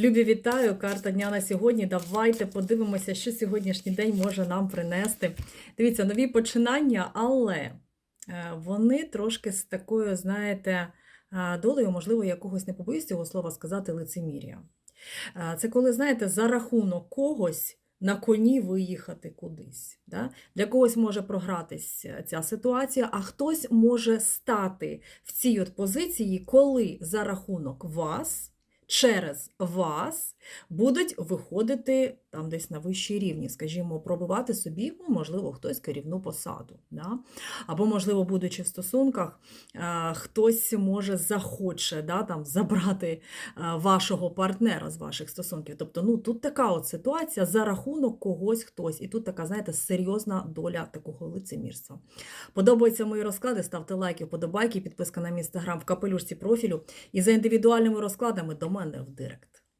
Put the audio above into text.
Любі, вітаю! Карта дня на сьогодні. Давайте подивимося, що сьогоднішній день може нам принести. Дивіться, нові починання, але е, вони трошки з такою, знаєте, е, долею, можливо, якогось не побоюсь цього слова сказати лицемір'я. Е, Це коли, знаєте, за рахунок когось на коні виїхати кудись. Да? Для когось може програтись ця ситуація, а хтось може стати в цій от позиції, коли за рахунок вас через вас будуть виходити там десь на вищий рівні, скажімо, пробивати собі, ну, можливо, хтось керівну посаду. Да? Або, можливо, будучи в стосунках, хтось може захоче да, там, забрати вашого партнера з ваших стосунків. Тобто, ну, тут така от ситуація за рахунок когось хтось. І тут така, знаєте, серйозна доля такого лицемірства. Подобаються мої розклади, ставте лайки, вподобайки, підписка на мій інстаграм в капелюшці профілю. І за індивідуальними розкладами до мене в директ.